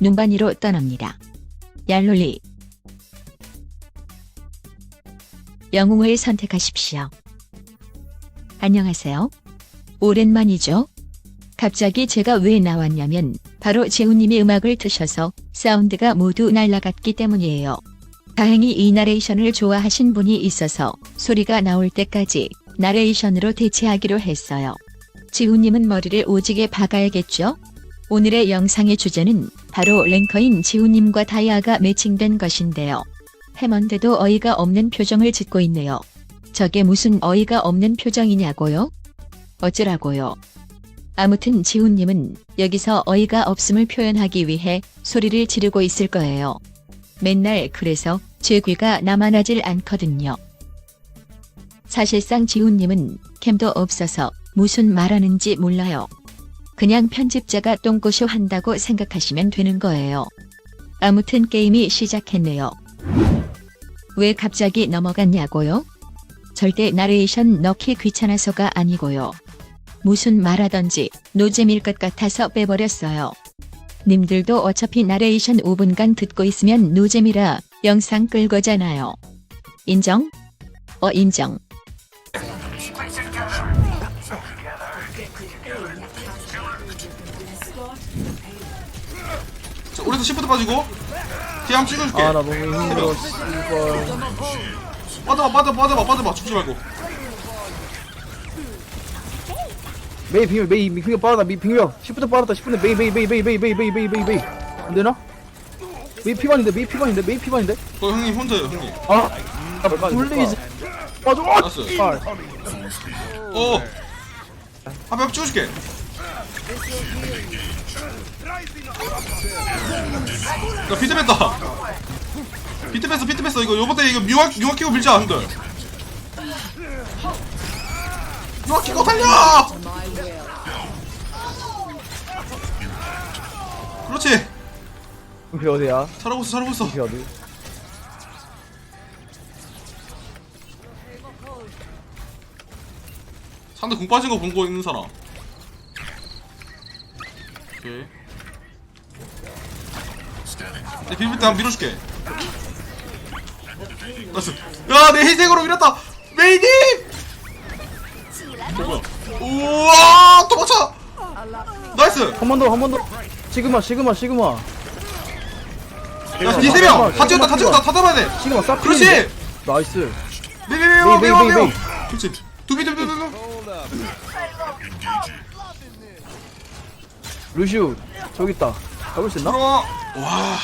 눈반이로 떠납니다. 얄롤리 영웅을 선택하십시오. 안녕하세요. 오랜만이죠? 갑자기 제가 왜 나왔냐면 바로 재훈님이 음악을 트셔서 사운드가 모두 날라갔기 때문이에요. 다행히 이 나레이션을 좋아하신 분이 있어서 소리가 나올 때까지 나레이션으로 대체하기로 했어요. 지훈님은 머리를 오지게 박아야겠죠? 오늘의 영상의 주제는 바로 랭커인 지훈님과 다이아가 매칭된 것인데요. 해먼데도 어이가 없는 표정을 짓고 있네요. 저게 무슨 어이가 없는 표정이냐고요? 어쩌라고요? 아무튼 지훈님은 여기서 어이가 없음을 표현하기 위해 소리를 지르고 있을 거예요. 맨날 그래서 제 귀가 나만하질 않거든요. 사실상 지훈님은 캠도 없어서 무슨 말하는지 몰라요. 그냥 편집자가 똥꼬쇼 한다고 생각하시면 되는 거예요. 아무튼 게임이 시작했네요. 왜 갑자기 넘어갔냐고요? 절대 나레이션 넣기 귀찮아서가 아니고요. 무슨 말하던지 노잼일 것 같아서 빼버렸어요. 님들도 어차피 나레이션 5분간 듣고 있으면 노잼이라 영상 끌 거잖아요. 인정? 어 인정. 자, 오른쪽 시프트 빠지고 뒤에 한번 찍어줄게. 아 나 너무 힘들어 씨발 빠져봐 빠져봐 빠져봐 빠져봐. 죽지 말고. 메이 빙명 메이 빙명 빠르다 메이 빙명 10분대 빠르다 10분대 메이 메이 메이 메이 메이 메이 메이 메이 메이 메이. 안 되나? 메이 피반인데 메이 피반인데 메이 피반인데? 그 형님 혼자예요 형님. 아 둘리지. 빠져. 어! 알았어 발. 어. 앞에 앞에 찍어줄게 야 비트 뺐다. 비트 뺐어 비트 뺐어. 이거 요번 때 이거 뮤학 뮤학 키고 밀자 형들. 뮤학 키고 달려! 그렇지. 비 어디야? 잘하고 있어 잘하고 있어. 비 어디? 상대 공 빠진 거 본 거 있는 사람 오케이. 내 비빌 때 한번 밀어줄게. 나이스. 야내 희생으로 밀었다. 메이님 어, 뭐야? 우와 도망쳐 나이스. 한 번 더 한 번 더. 시그마 시그마 시그마. 야 니세 명. 다 찍었다 다 찍었다. 다 잡아야 돼. 시그마 싹 그렇지? 나이스. 메이 메이 메이 메이 메이, 메이 메이. 그렇지 두비 두비 두비 두비 루시우 저기 있다. 잡을 수 있나? 들어와. 와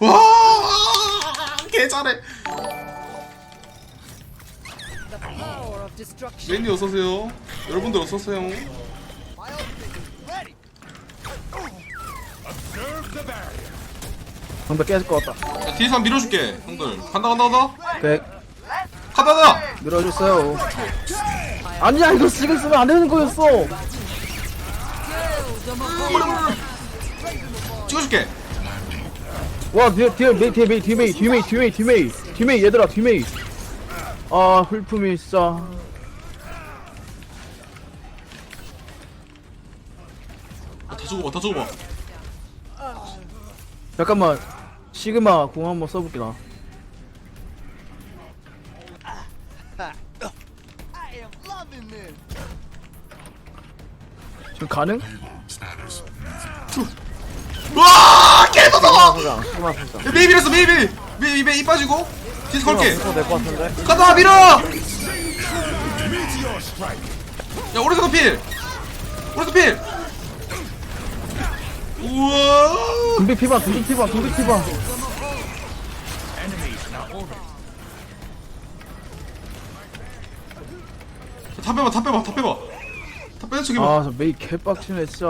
와 개 잘해. 메인이 어서 오세요. 여러분들 어서 오세요. 방벽 깨질 것 같다. 야, 뒤에서 한번 밀어줄게 형들. 간다 간다 간다. 100 간다 간다. 밀어주세요. 아니야 이거 지금 쓰면 안 되는 거였어 찍어줄게. 와 뒤에 뒤에 메이 뒤에 메이 뒤에 메이 뒤에 메이 뒤에 메이 뒤에 메이. 뒤에 메이 얘들아 뒤에 메이. 아 훌품이 진짜 아, 다 죽어봐 다 죽어봐. 잠깐만 시그마 공 한번 써볼게 나. 지금 가능? 와 야, 메이 밀었어 메이 메이. 메이 메이 빠지고. 뒤에서 걸게. 될것 같은데? 간다 밀어! 야 오른쪽 필! 오른쪽 필! 우와! 등비 피반 등비 피반 등비 피반. 다 빼봐 다 빼봐 다 빼봐. 다 빼는 척해봐 아저 메이 개빡치네 진짜.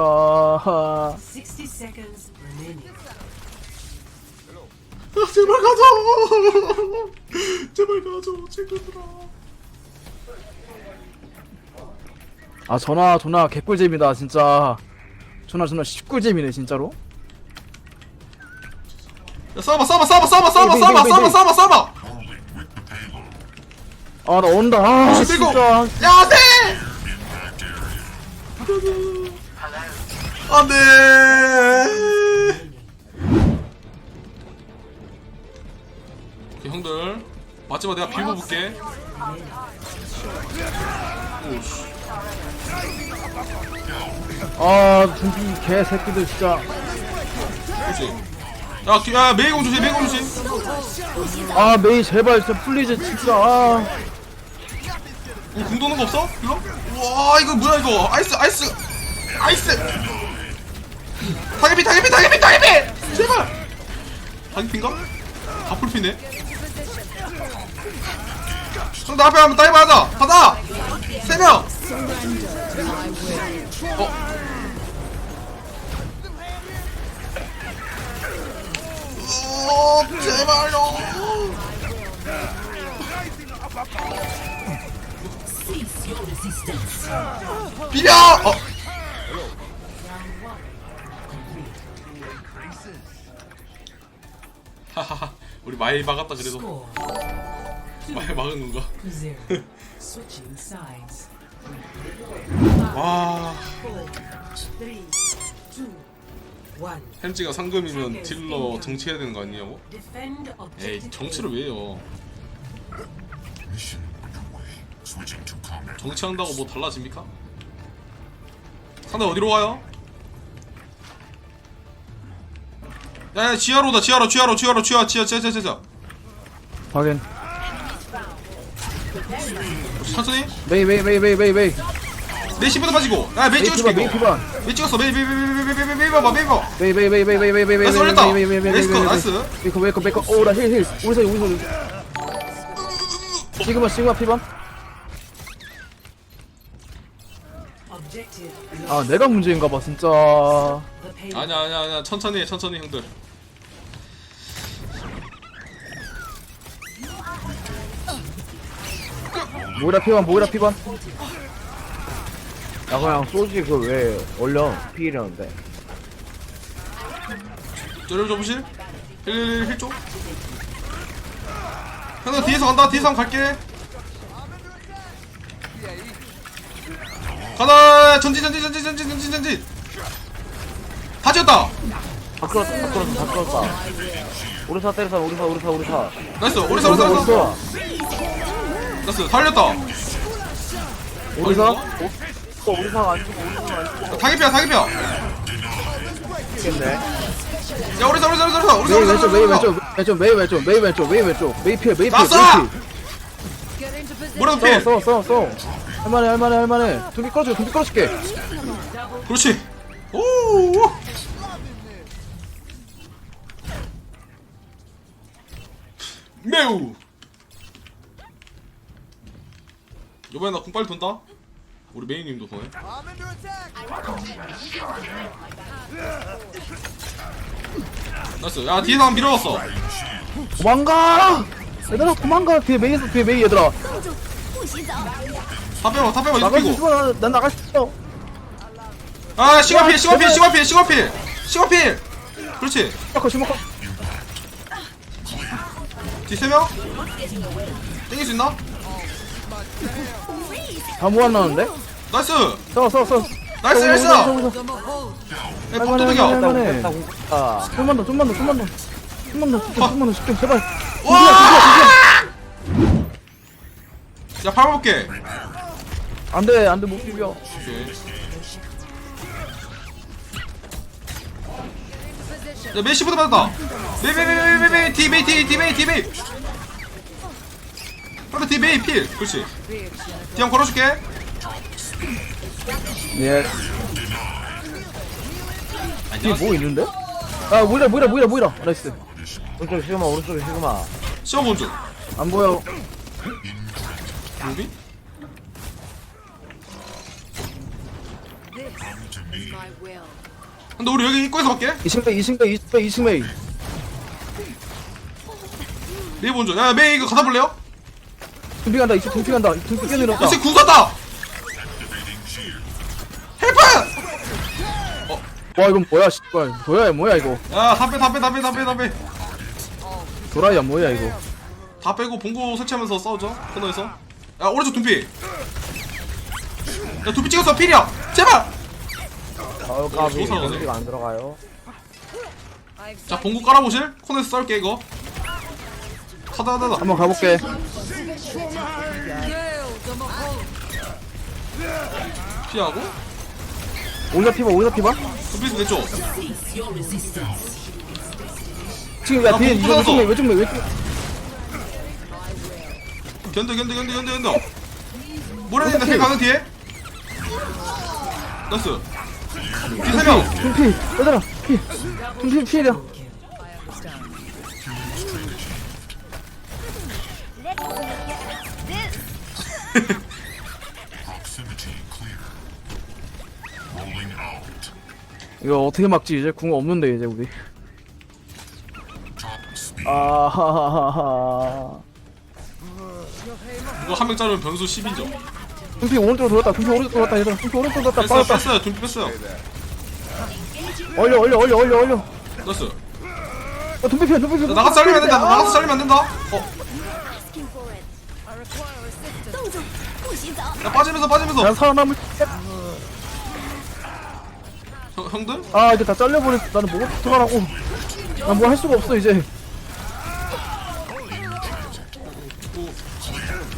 60 seconds remaining. 아, 제발 가자 제발 가자 친구들아. 아 전화 전화 개꿀잼이다 진짜. 전화 전화 십꿀잼이네 진짜로? 야 싸워봐 싸워봐 싸워봐 싸워봐 싸워봐 베이, 싸워봐 베이, 싸워봐 베이. 싸워봐 싸워봐! 아나 온다. 아 혹시 들고 진짜. 야 안돼. 오케이, 형들 맞지마 내가 비보 볼게. 아 준비 개새끼들 진짜 그치. 야, 야 메이공 조심 메이공 조심. 아 메이 제발 진짜 플리즈 진짜 아 궁 도는 거 없어? 일로? 와 이거 뭐야 이거? 아이스 아이스 아이스! 타겟피 타겟피 타겟피 타겟피! 제발! 타겟피인가? 다 풀피네. 형들 앞에 한번 다이브 하자. 가자 세명! 어? 어 제발요 비벼! 어. 하하하 우리 많이 막았다 그래도 Score 많이 막은 건가? zero. Switching sides. 와 Three, two, one. 햄찌가 상금이면 딜러 정치해야 되는 거 아니냐고? Defend 에이. 정치를 왜 해요 정치한다고 뭐 달라집니까? 상대 어디로 가요? 야야 지하로다 지하로 지하로 지하로 지하 지하 지하 지하 지하 확인 천천히 메이 메이 메이 메이 메이 메이 메이 시부터 빠지고 야 메이 메이 찍어줄게 피반 메이 이거 피반 메이 찍었어 메이 메이 메이 메이 메이 메이 메이 메이 봐봐 메이 봐봐 메이 메이 메이 메이 메이 메이 메이 메이 나이스, 올렸다. 메이 메이 메이 메이 나이스 컷, 메이 나이스. 메이커 메이커 메이커 오나 힐힐 우리 사이 우리 사이 시그마 시그마 피반 Objective. 아 내가 문제인가 봐 진짜. 아니야 아니야 아니야. 천천히 해 천천히 형들. 모이라 피반 모이라 피반 야 그냥 소지 그왜 올려? 피이려는데. 저렴 접으실? 힐힐힐 쪽? 형들 뒤에서 간다. 뒤에서 한번 갈게. 가다 전진 전진 전진 전진 전진 전진 다 지었다 다 끌었다 다 끌었다 다 끌었다 우리사 때려서 우리사 우리사 우리사 나이스 오리사 오리사 오리사 우리사 나이스 달렸다 우리사 어디서? 어 우리사가 안 죽어 우리사가 안 죽어 다기피야 다기피야 죽겠네 야 오리사 오리사 오리사 오리사 메이 오리사 왼쪽 메이 오리사 왼쪽 왼쪽 메이 왼쪽 메이 왼쪽 메이 왼쪽 메이 피해 메이 피해 나왔어! 메이 피해 뭐라도 싸워 피해 싸워 싸워 싸워 할만해 할만해 할만해. 두개 끌어줘 두개 끌어줄게. 그렇지. 오 매우. 요번에 나궁 빨리 돈다. 우리 메인님도 도네 나이스. 야 뒤에서 한번 밀어봤어. 도망가! 얘들아 도망가. 뒤에 메이에서 뒤에 메이 얘들아 다 빼봐 다 빼봐 이거 나갈 수 피고. 있어 난 나갈 수 있어 아 시간필 시간필. 시간필 시간필. 시간필. 그렇지. 시마커 시마커 뒤 세명? 땡길 수 있나? 다 모아놨는데? 나이스! 싸워 싸워 싸워 나이스! 나이스 야 할만해 밥도둑이야 할만해. 좀만 더 좀만 더 좀만 더. 좀만 더 집중 좀만 더 집중 제발. 와! 야 밟아볼게 안돼 안돼 못 비벼. 야 메시부터 받았다. 메메메메메메 디메이 디 디메이 디메이. 한번 디메이 필. 그렇지. 디 한번 걸어줄게. 예. 뒤에 뭐 있는데? 아 모이라 모이라 모이라 모이라. 나이스. 오른쪽에 시그마 오른쪽에 시그마. 시험 본중 안 보여. 루비? 근데 우리 여기 입구에서 밖에 이승메이 이승메이 이승메이 이승메이 메이 본중 야 메이 이거 가다 볼래요? 둠피 간다 이쪽 둠피 간다 둠피 깨내렸다 그렇지 궁 쐈다 헬프! 와 이건 뭐야 씨발 뭐야 뭐야 이거 야, 다 빼, 다 빼, 다 빼, 다 빼, 다 빼. 도라이야 뭐야 이거 다 빼고 봉고 설치하면서 싸우죠. 코너에서. 야, 오른쪽 둔피. 야, 둔피 찍었어. 필이야. 제발. 아유 까비 조사하네. 연기가 안 들어가요. 자, 봉고 깔아보실? 코너에서 싸울게 이거. 하다 하다. 하다 한번 가볼게. 피하고. 오리사 피봐 오리사 피봐. 둠피스 왼쪽. 지금 야 아, 뒤에 못 이거 받았어. 왼쪽 왼쪽 왼쪽. 견뎌 견뎌 견뎌 견뎌 견뎌. 모래닌다 힐 가는 뒤에? 나이스 피 3명 둠피 얘들아 피 둠피 out. 이거 어떻게 막지 이제 궁 없는데 이제 우리. 아하하하하 이거 한 명 자르면 변수 10인정 둠피 오른쪽으로 돌았다. 둠피 오른쪽 돌았다 얘들아. 둠피 오른쪽 돌았다. 뺐어요 빠졌다. 뺐어요. 둠피 뺐어요. 얼려 얼려 얼려 얼려 얼려. 나이스 어 둠피 피해 둠피 피해 나 나가서 잘리면 안 된다. 나가서 잘리면 안 된다. 어. 야 빠지면서 빠지면서. 난 살아남을 형, 형들? 아 이제 다 잘려버렸어. 나는 뭐 어떡하라고. 난 뭐 할 수가 없어 이제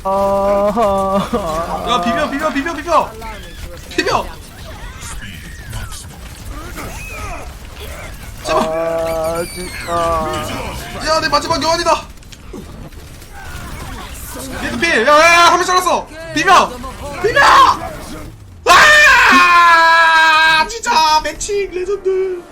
아하 야 비벼 비벼 비벼 비벼. 비벼. 아 진짜. 야내 마지막 얘도 피 야야야 한명 잘랐어. 비벼. 비벼. 아! 진짜 매칭 레전드